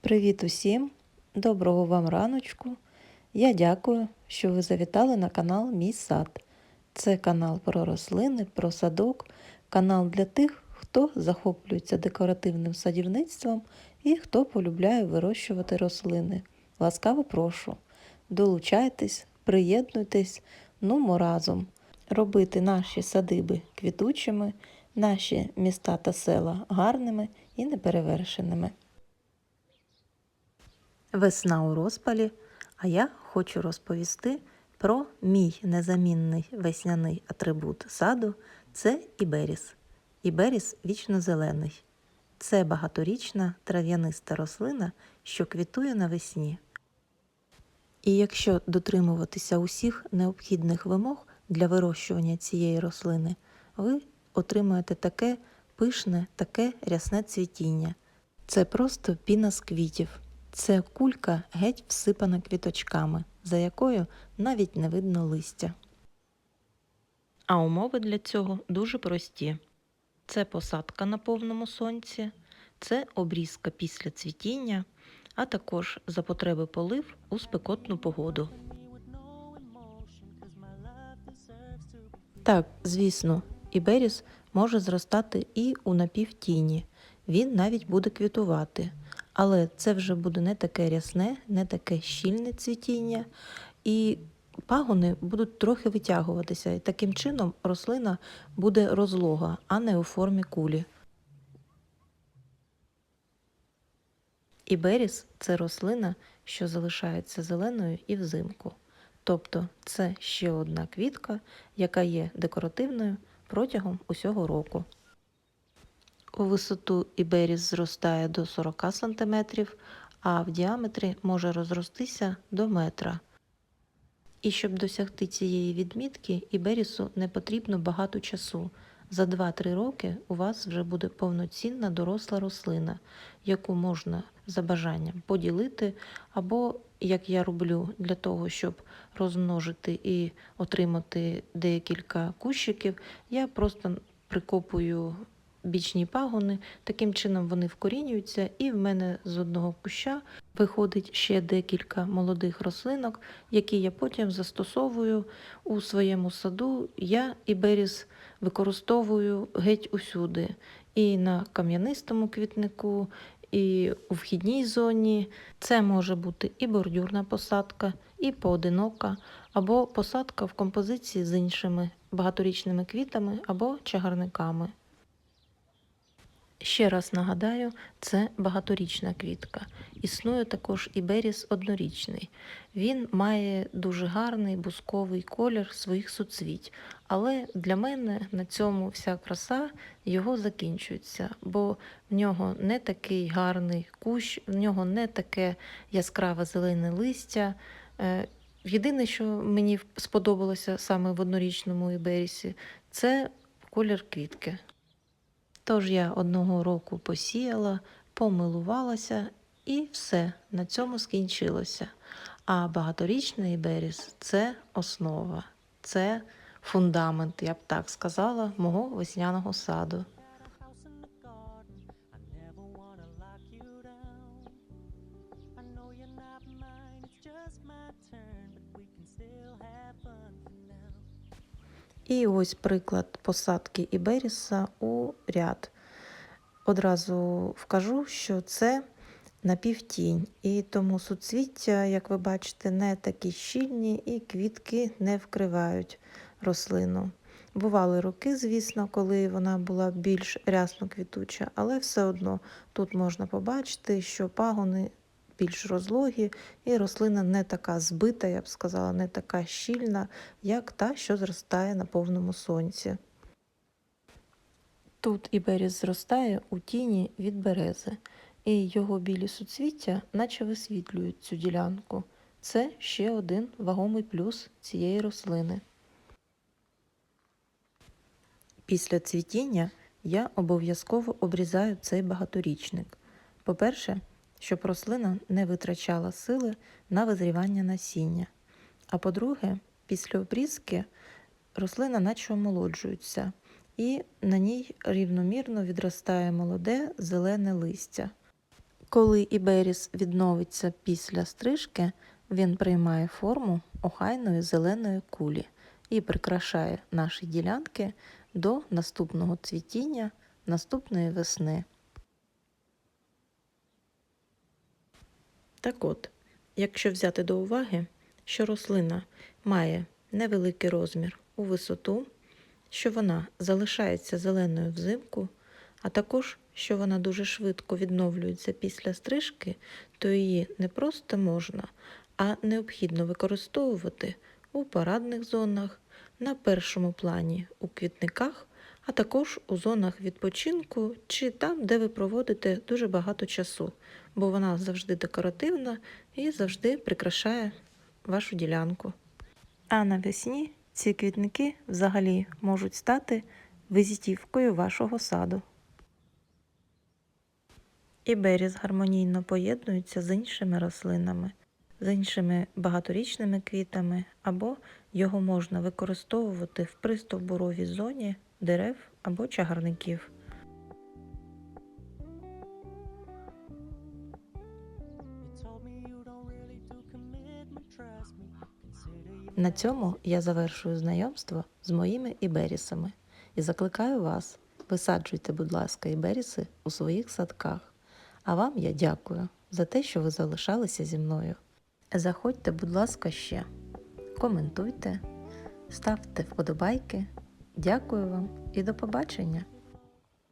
Привіт усім! Доброго вам раночку! Я дякую, що ви завітали на канал Мій сад. Це канал про рослини, про садок, канал для тих, хто захоплюється декоративним садівництвом і хто полюбляє вирощувати рослини. Ласкаво прошу. Долучайтесь, приєднуйтесь, нумо разом робити наші садиби квітучими, наші міста та села гарними і неперевершеними. Весна у розпалі, а я хочу розповісти про мій незамінний весняний атрибут саду це іберіс. Іберіс вічно-зелений. Це багаторічна трав'яниста рослина, що квітує навесні. І якщо дотримуватися усіх необхідних вимог для вирощування цієї рослини, ви отримаєте таке пишне, таке рясне цвітіння. Це просто піна з квітів. Це кулька геть всипана квіточками, за якою навіть не видно листя. А умови для цього дуже прості: це посадка на повному сонці, це обрізка після цвітіння, а також за потреби полив у спекотну погоду. Так, звісно, іберіс може зростати і у напівтіні. Він навіть буде квітувати. Але це вже буде не таке рясне, не таке щільне цвітіння, і пагони будуть трохи витягуватися. І таким чином рослина буде розлога, а не у формі кулі. Іберіс це рослина, що залишається зеленою і взимку. Тобто це ще одна квітка, яка є декоративною протягом усього року. У висоту іберіс зростає до 40 см, а в діаметрі може розростися до метра. І щоб досягти цієї відмітки, іберісу не потрібно багато часу. За 2-3 роки у вас вже буде повноцінна доросла рослина, яку можна за бажанням поділити, або, як я роблю, для того, щоб розмножити і отримати декілька кущиків, я просто прикопую бічні пагони, таким чином вони вкорінюються, і в мене з одного куща виходить ще декілька молодих рослинок, які я потім застосовую у своєму саду. Я іберіс використовую геть усюди. І на кам'янистому квітнику, і у вхідній зоні. Це може бути і бордюрна посадка, і поодинока, або посадка в композиції з іншими багаторічними квітами або чагарниками. Ще раз нагадаю, це багаторічна квітка. Існує також і беріс однорічний. Він має дуже гарний бусковий колір своїх суцвіть. Але для мене на цьому вся краса його закінчується, бо в нього не такий гарний кущ, в нього не таке яскраве зелене листя. Е, Єдине, що мені сподобалося саме в однорічному іберісі, це колір квітки. Тож я одного року посіяла, помилувалася і все на цьому скінчилося. А багаторічний беріз це основа, це фундамент, я б так сказала, мого весняного саду. І ось приклад посадки іберіса у ряд. Одразу вкажу, що це напівтінь, і тому суцвіття, як ви бачите, не такі щільні і квітки не вкривають рослину. Бували роки, звісно, коли вона була більш рясно квітуча, але все одно тут можна побачити, що пагони більш розлогі, і рослина не така збита, я б сказала, не така щільна, як та, що зростає на повному сонці. Тут іберіс зростає у тіні від берези, і його білі суцвіття наче висвітлюють цю ділянку. Це ще один вагомий плюс цієї рослини. Після цвітіння я обов'язково обрізаю цей багаторічник. По-перше, щоб рослина не витрачала сили на визрівання насіння. А по-друге, після обрізки рослина наче омолоджується, і на ній рівномірно відростає молоде зелене листя. Коли іберіс відновиться після стрижки, він приймає форму охайної зеленої кулі і прикрашає наші ділянки до наступного цвітіння наступної весни. Так от, якщо взяти до уваги, що рослина має невеликий розмір у висоту, що вона залишається зеленою взимку, а також що вона дуже швидко відновлюється після стрижки, то її не просто можна, а необхідно використовувати у парадних зонах, на першому плані у квітниках, а також у зонах відпочинку чи там, де ви проводите дуже багато часу, бо вона завжди декоративна і завжди прикрашає вашу ділянку. А навесні ці квітники взагалі можуть стати визитівкою вашого саду. Іберіс гармонійно поєднується з іншими рослинами, з іншими багаторічними квітами, або його можна використовувати в пристовбуровій зоні дерев або чагарників. На цьому я завершую знайомство з моїми іберісами і закликаю вас, висаджуйте, будь ласка, іберіси у своїх садках. А вам я дякую за те, що ви залишалися зі мною. Заходьте, будь ласка, ще, коментуйте, ставте вподобайки. Дякую вам і до побачення!